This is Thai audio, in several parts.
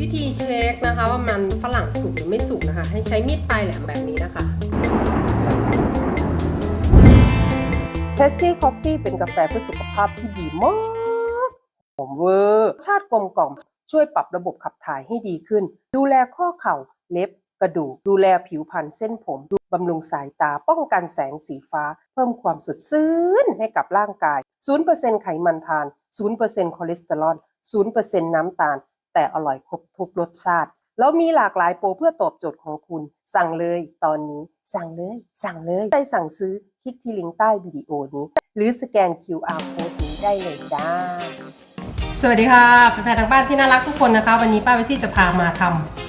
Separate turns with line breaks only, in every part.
วิธีเช็คนะคะว่ามันฝรั่งสุกหรือไม่สุกนะคะ ให้ใช้มีดปลายแหลมแบบนี้นะคะ
เพสซี่คอฟฟี่เป็นกาแฟเพื่อสุขภาพที่ดีมากหอมเวอร์ชาติกลมกล่อม ช่วยปรับระบบขับถ่ายให้ดีขึ้น ดูแลข้อเข่าเล็บกระดูก ดูแลผิวพรรณเส้นผมดูบำรุงสายตา ป้องกันแสงสีฟ้า เพิ่มความสดชื่นให้กับร่างกาย 0%ไขมันทาน 0%คอเลสเตอรอล 0%น้ำตาล แต่อร่อยครบทุกรสชาติ แล้วมีหลากหลายโปรเพื่อตอบโจทย์ของคุณ สั่งเลยตอนนี้ สั่งเลย สั่งเลยไปสั่งซื้อคลิกที่ลิงก์ใต้วิดีโอนี้ หรือสแกน QR code นี้ได้เลยจ้า
สวัสดีค่ะแฟนๆทางบ้านที่น่ารักทุกคนนะคะ วันนี้ป้าวิซี่จะพามาท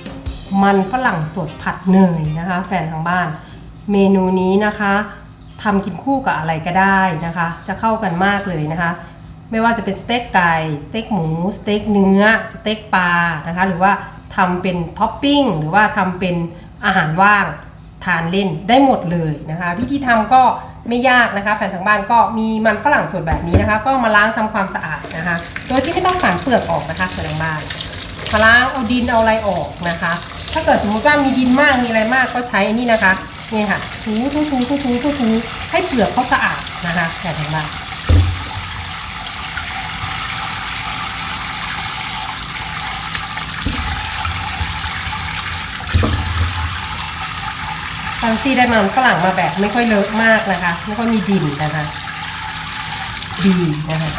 ำมันฝรั่งสดผัดเนยนะคะ แฟนทางบ้าน เมนูนี้นะคะทำกินคู่กับอะไรก็ได้นะคะ จะเข้ากันมากเลยนะคะ ไม่ว่าจะเป็นสเต็กไก่สเต็กหมูสเต็กเนื้อสเต็กปลานะคะหรือว่าทำเป็นท็อปปิ้งหรือว่าทำเป็นอาหารว่างทานเล่นได้หมดเลยนะคะวิธีทำก็ไม่ยากนะคะแฟนทางบ้านก็มีมันฝรั่งสดแบบนี้นะคะ ก็มาล้างทำความสะอาดนะคะ โดยที่ไม่ต้องฝานเปลือกออกนะคะแฟนทางบ้านมาล้างเอาดินเอาอะไรออกนะคะ ถ้าเกิดสมมติว่ามีดินมากมีอะไรมากก็ใช้อนนี้นะคะนี่ค่ะถูถูถูถูถูถูถูให้เปลือกเขาสะอาดนะคะแฟนทางบ้าน ฟังซี่ได้มันฝรั่งมาแบบไม่ค่อยเลอะมากนะคะ ไม่ค่อยมีดินนะคะ ดีนะคะ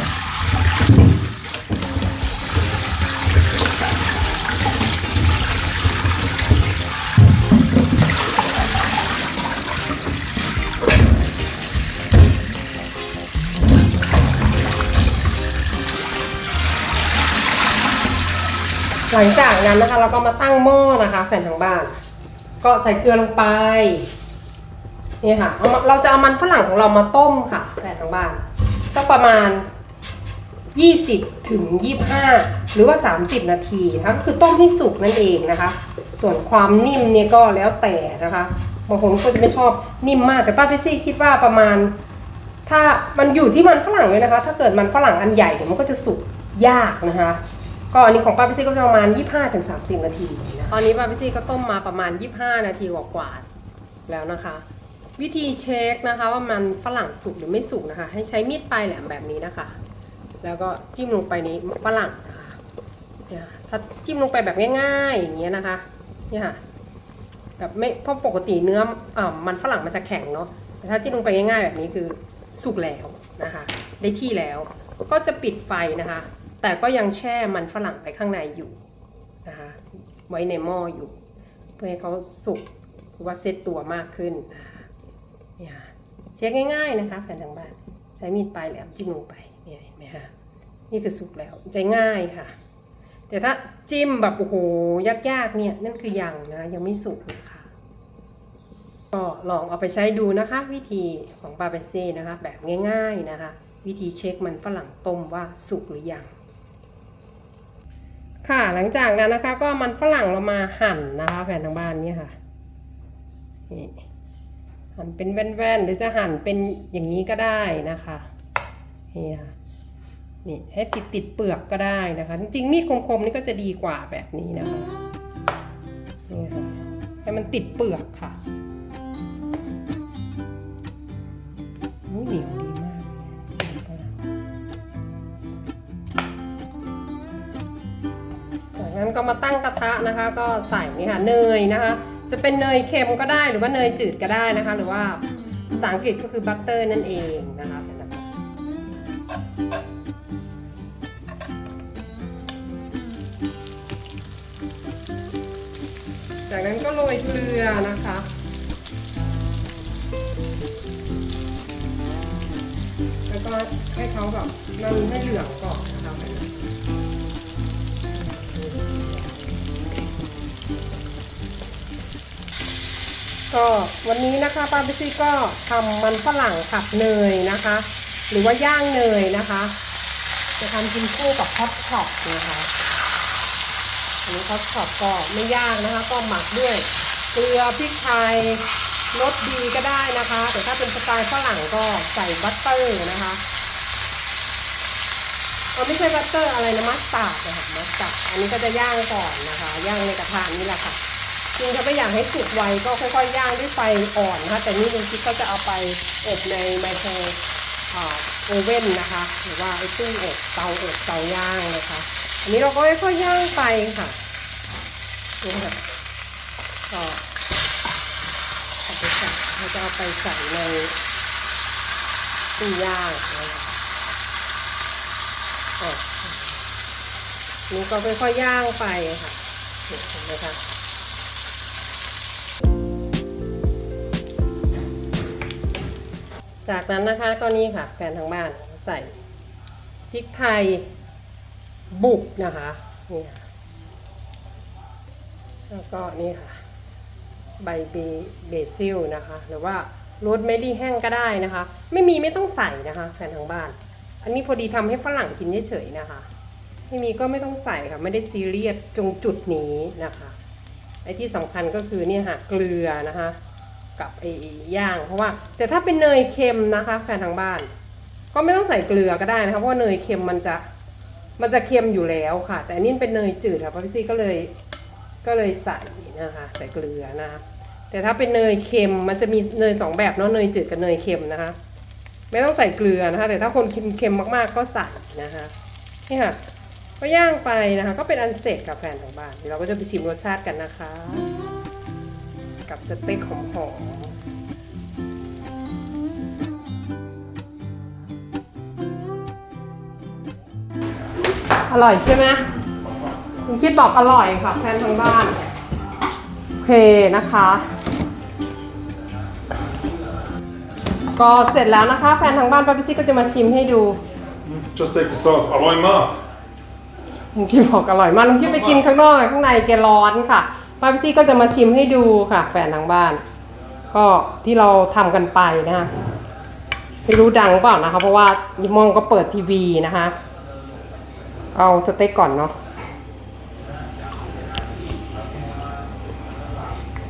หลังจากนั้นนะคะเราก็มาตั้งหม้อนะคะแฟนทางบ้าน ก็ใส่เกลือลงไปนี่ค่ะเอาาเราจะเอามันฝรั่งของเรามาต้มค่ะแฟนทางบ้านก็ประมาณ 20ถึง25 หรือว่า 30 นาทีนะคะก็คือต้มให้สุกนั่นเองนะคะ ส่วนความนิ่มเนี่ยก็แล้วแต่นะคะบางคนก็จะไม่ชอบนิ่มมากแต่ป้าพิซี่คิดว่าประมาณ ถ้ามันอยู่ที่มันฝรั่งเลยนะคะ ถ้าเกิดมันฝรั่งอันใหญ่เนี่ยมันก็จะสุกยากนะคะ ก็อันนี้ของป้าพิซี่ก็จะประมาณ 25-30 นาที ตอนนี้ป้าพิซี่ก็ต้มมาประมาณ 25 นาทีกว่าๆแล้วนะคะ วิธีเช็คนะคะว่ามันฝรั่งสุกหรือไม่สุกนะคะ ให้ใช้มีดปลายแหลมแบบนี้นะคะ แล้วก็จิ้มลงไปในฝรั่งนะคะเนี่ยถ้าจิ้มลงไปแบบง่ายๆอย่างเงี้ยนะคะเนี่ยค่ะแบบไม่เพราะปกติเนื้ออ่ามันฝรั่งมันจะแข็งเนาะแต่ถ้าจิ้มลงไปง่ายๆแบบนี้คือสุกแล้วนะคะ ได้ที่แล้วก็จะปิดไฟนะคะ แต่ก็ยังแช่มันฝรั่งไปข้างในอยู่ ไว้ในหม้ออยู่ เพื่อให้เขาสุกหรือว่าเซตตัวมากขึ้นเนี่ยเช็คง่ายๆนะคะแฟนทางบ้านใช้มีดปลายแหลมจิ้มลงไปเนี่ยเห็นไหมคะนี่คือสุกแล้วใจง่ายค่ะ แต่ถ้าจิ้มแบบโอ้โหยากๆเนี่ยนั่นคือยังนะยังไม่สุกนะคะก็ลองเอาไปใช้ดูนะคะ วิธีของปาเปเซ่นะคะ แบบง่าย ๆนะคะ วิธีเช็คมันฝรั่งต้มว่าสุกหรือยัง ค่ะหลังจากนั้นนะคะก็มันฝรั่งเรามาหั่นนะคะแผ่นทางบ้านนี่ค่ะนี่หั่นเป็นแว่นๆหรือจะหั่นเป็นอย่างนี้ก็ได้นะคะนี่ค่ะนี่ให้ติดติดเปลือกก็ได้นะคะ จริงๆมีดคมๆนี่ก็จะดีกว่าแบบนี้นะคะนี่ค่ะให้มันติดเปลือกค่ะเหนียวดี นั้นก็มาตั้งกระทะนะคะ ก็ใส่นี่ค่ะเนยนะคะ จะเป็นเนยเค็มก็ได้หรือว่าเนยจืดก็ได้นะคะ หรือว่าภาษาอังกฤษก็คือบัตเตอร์นั่นเองนะคะจากนั้นก็โรยเกลือนะคะ แล้วก็ให้เขาแบบมันให้เหลืองก่อนนะคะ ก็วันนี้นะคะป้าบิซี่ก็ทำมันฝรั่งผัดเนยนะคะ หรือว่าย่างเนยนะคะ จะทำกินคู่กับฮอตช็อปนะคะอันนี้ฮอตช็อปก็ไม่ยากนะคะ ก็หมักด้วยเกลือพริกไทยรสดีก็ได้นะคะ แต่ถ้าเป็นสไตล์ฝรั่งก็ใส่บัตเตอร์นะคะก็เอาไม่ใช่บัตเตอร์อะไรนะมัสตาร์ดนะคะมัสตาร์ดอันนี้ก็จะย่างก่อนนะคะ ย่างในกระทะนี่แหละค่ะ จริงจะไม่อยากให้สุกไวก็ค่อยๆย่างด้วยไฟอ่อนนะคะ แต่นี่ลุงคิดก็จะเอาไปอบในไมโครอ่าโอเว่นนะคะ หรือว่าไอ้ตู้อบเตาอบเตาย่างนะคะ อันนี้เราก็ค่อยๆย่างไปค่ะนี่ค่ะก็เอาไปใส่เราจะเอาไปใส่ในตู้ย่างนะคะอะนี่ก็ค่อยๆย่างไปค่ะเห็นไหมคะ จากนั้นนะคะก็นี่ค่ะแฟนทางบ้านใส่พริกไทยบุกนะคะนี่แล้วก็นี่ค่ะใบเบเบซิลนะคะ หรือว่าโรสเมลี่แห้งก็ได้นะคะ ไม่มีไม่ต้องใส่นะคะแฟนทางบ้าน อันนี้พอดีทำให้ฝรั่งกินเฉยๆนะคะ ไม่มีก็ไม่ต้องใส่ค่ะไม่ได้ซีเรียสตรงจุดนี้นะคะไอ้ที่สำคัญก็คือเนี่ยค่ะเกลือนะคะ กับไอ้ย่าง เพราะว่า แต่ถ้าเป็นเนยเค็มนะคะ แฟนทางบ้าน ก็ไม่ต้องใส่เกลือก็ได้นะคะเพราะว่าเนยเค็มมันจะมันจะเค็มอยู่แล้วค่ะ แต่อันนี้เป็นเนยจืดค่ะพี่ซี่ก็เลยก็เลยใส่นะคะใส่เกลือนะคะแต่ถ้าเป็นเนยเค็มมันจะมีเนยสองแบบเนาะเนยจืดกับเนยเค็มนะคะ ไม่ต้องใส่เกลือนะคะ แต่ถ้าคนกินเค็มมากๆก็ใส่นะคะนี่ค่ะก็ย่างไปนะคะ ก็เป็นอันเสร็จกับแฟนทางบ้านเดี๋ยวเราก็จะไปชิมรสชาติกันนะคะ กับสเต็กหอมๆอร่อยใช่ไหมคุณคิดบอกอร่อยค่ะแฟนทางบ้าน โอเคนะคะ ก็เสร็จแล้วนะคะ แฟนทางบ้านป้าพิซี่ก็จะมาชิมให้ดู
Just take the sauce. I like Mark.
ลุงคิดบอกอร่อยมากลุงคิดไปกินข้างนอกข้างในแกร้อนค่ะ ป้าพิซี่ก็จะมาชิมให้ดูค่ะ แฟนทางบ้าน ก็ที่เราทำกันไปนะคะไม่รู้ดังเปล่านะคะ เพราะว่ายิมมองก็เปิดทีวีนะคะ เอาสเต็กก่อนเนาะ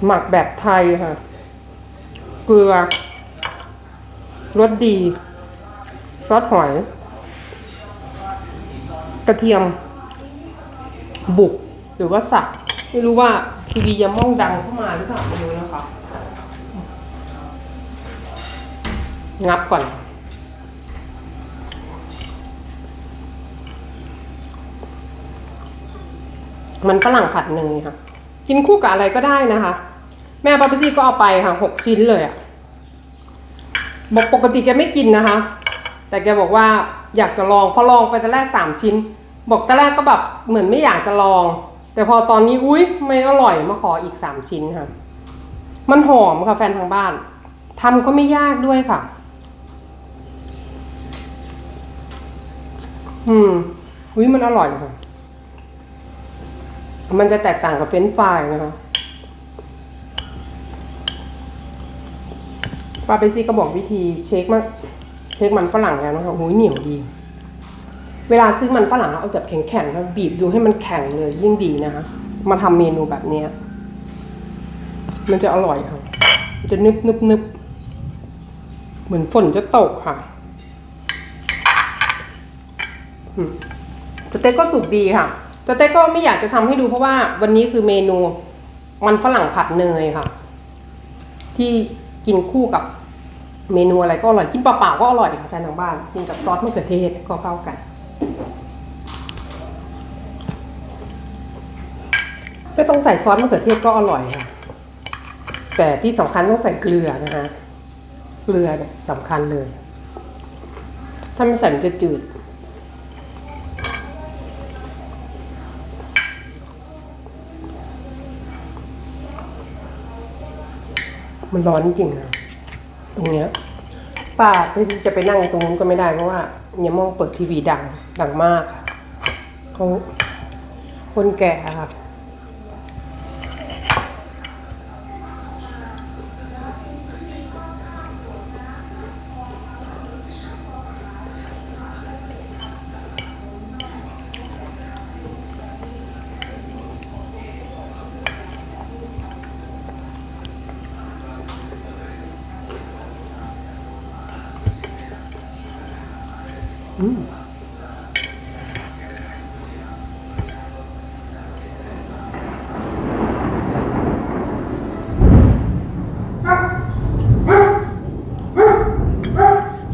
หมักแบบไทยค่ะ เกลือรสดี ซอสหอย กระเทียม บุกหรือว่าสับ ไม่รู้ว่า ทีวียาม่องดังเข้ามาหรือเปล่าไม่รู้นะคะ งับก่อน มันฝรั่งผัดเนยค่ะ กินคู่กับอะไรก็ได้นะคะ แม่ปาปาจีก็เอาไปค่ะหกชิ้นเลยอะบอกปกติแกไม่กินนะคะ แต่แกบอกว่าอยากจะลองพอลองไปแต่แรกสามชิ้น บอกแต่แรกก็แบบเหมือนไม่อยากจะลอง แต่พอตอนนี้อุ้ยไม่อร่อยมาขออีกสามชิ้นค่ะ มันหอมค่ะแฟนทางบ้าน ทำก็ไม่ยากด้วยค่ะ อืมอุ้ยมันอร่อยค่ะ มันจะแตกต่างกับเฟรนฟรายนะคะปาเปซี่ก็บอกวิธีเช็คมันเช็คมันฝรั่งแล้วนะคะหูยเหนียวดี เวลาซื้อมันฝรั่งเอาแบบแข็งๆนะบีบดูให้มันแข็งเลยยิ่งดีนะคะมาทำเมนูแบบเนี้ยมันจะอร่อยค่ะจะนึบนึบนึบเหมือนฝนจะตกค่ะสเต็กก็สุกดีค่ะสเต็กก็ไม่อยากจะทำให้ดูเพราะว่าวันนี้คือเมนูมันฝรั่งผัดเนยค่ะ ที่กินคู่กับเมนูอะไรก็อร่อย กินเปล่าๆก็อร่อยค่ะแฟนทางบ้าน กินกับซอสมะเขือเทศก็เข้ากัน ไม่ต้องใส่ซอสมะเขือเทศก็อร่อยค่ะ แต่ที่สำคัญต้องใส่เกลือนะคะเกลือเนี่ยสำคัญเลย ถ้าไม่ใส่มันจะจืดมันร้อนจริงๆค่ะตรงเนี้ย ป้าเพื่อที่จะไปนั่งตรงนู้นก็ไม่ได้เพราะว่าเนี่ยมองเปิดทีวีดังดังมากค่ะเขาคนแก่ค่ะ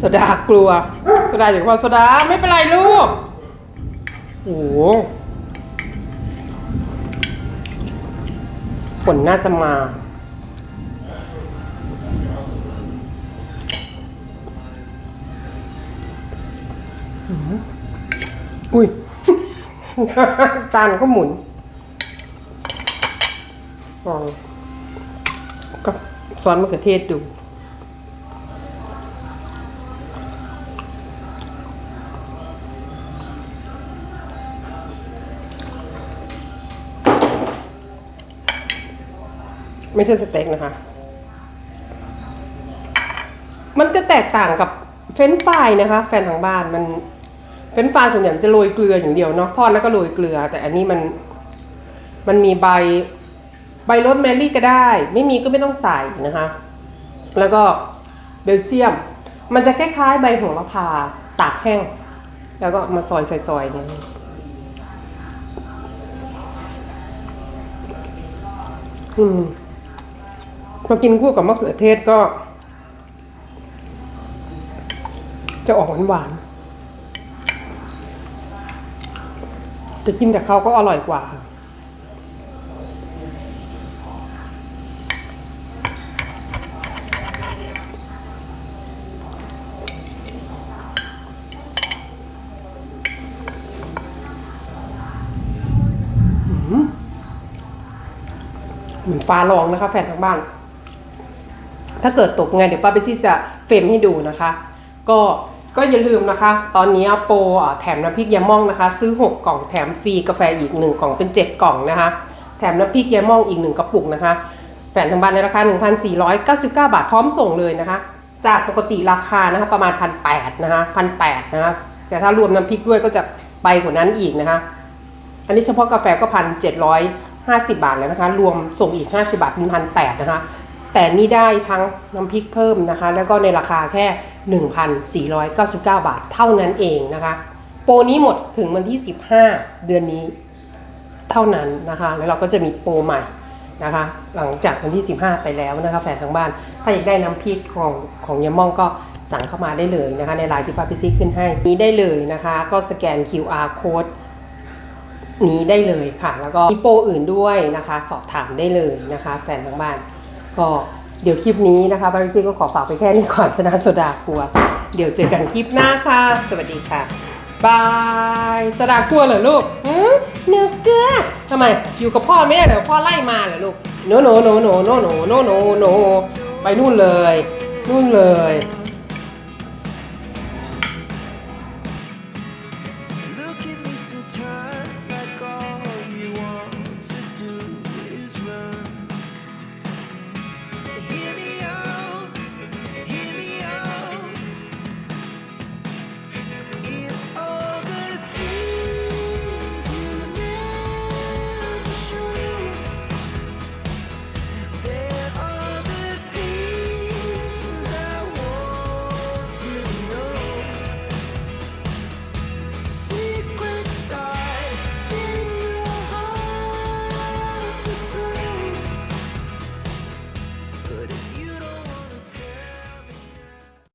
สดากลัวโซดาอยากบอกโซดาไม่เป็นไรลูกโอ้โหฝนน่าจะมา อุ้ย จานก็หมุนลองก็ซอสมะเขือเทศดู ไม่ใช่สเต็กนะคะ มันจะแตกต่างกับเฟนฟรายนะคะ แฟนทางบ้านมันเฟนฟรายส่วนใหญ่จะโรยเกลืออย่างเดียวเนาะทอดแล้วก็โรยเกลือ แต่อันนี้มันมันมีใบใบโรสแมรี่ก็ได้ ไม่มีก็ไม่ต้องใส่นะคะ แล้วก็เบลเซียม มันจะคล้ายๆ ใบโหระพาตากแห้ง แล้วก็มาซอยๆๆเนี่ยอืม พอกินคู่กับมะเขือเทศก็ จะออกหวานๆจะกินแต่เขาวก็อร่อยกว่า เหมือนฟ้าร้องนะคะแฟนทางบ้าน ถ้าเกิดตกไงเดี๋ยวป้าไปซี่จะเฟรมให้ดูนะคะ ก็ก็อย่าลืมนะคะ ตอนนี้โปรอ่แถมน้ำพริกยาม่องนะคะ ซื้อ 6 กล่องแถมฟรีกาแฟอีก 1 กล่องเป็น 7 กล่องนะคะ แถมน้ำพริกยาม่องอีก 1 กระปุกนะคะแฟนทางบ้านในราคา 1,499 บาทพร้อมส่งเลยนะคะ จากปกติราคานะคะประมาณ 1,800นะคะ1,800นะคะแต่ถ้ารวมน้ำพริกด้วยก็จะไปกว่านั้นอีกนะคะ อันนี้เฉพาะกาแฟก็พันเจ็ดร้อยห้าสิบาทแล้วนะคะ รวมส่งอีก50บาทเป็นพันแปดนะคะ แต่นี่ได้ทั้งน้ำพริกเพิ่มนะคะ แล้วก็ในราคาแค่ 1,499 บาทเท่านั้นเองนะคะ โปรนี้หมดถึงวันที่ 15 เดือนนี้เท่านั้นนะคะ แล้วเราก็จะมีโปรใหม่นะคะ หลังจากวันที่ 15 ไปแล้วนะคะแฟนทางบ้าน ถ้าอยากได้น้ำพริกของของยาม่องก็สั่งเข้ามาได้เลยนะคะ ในไลน์ที่ป้าพิซิขึ้นให้นี้ได้เลยนะคะ ก็สแกน QR code นี้ได้เลยค่ะ แล้วก็มีโปรอื่นด้วยนะคะ สอบถามได้เลยนะคะ แฟนทางบ้าน ก็เดี๋ยวคลิปนี้นะคะบาริซี่ก็ขอฝากไปแค่นี้ก่อนชนะสดาครัว เดี๋ยวเจอกันคลิปหน้าค่ะ สวัสดีค่ะบายสดาครัวเหรอลูกเนื้อเกลือทำไมอยู่กับพ่อไม่ได้เหรอพ่อไล่มาเหรอลูกโนโนโนโนโนโนโนโนโนไปนู่นเลยนู่นเลย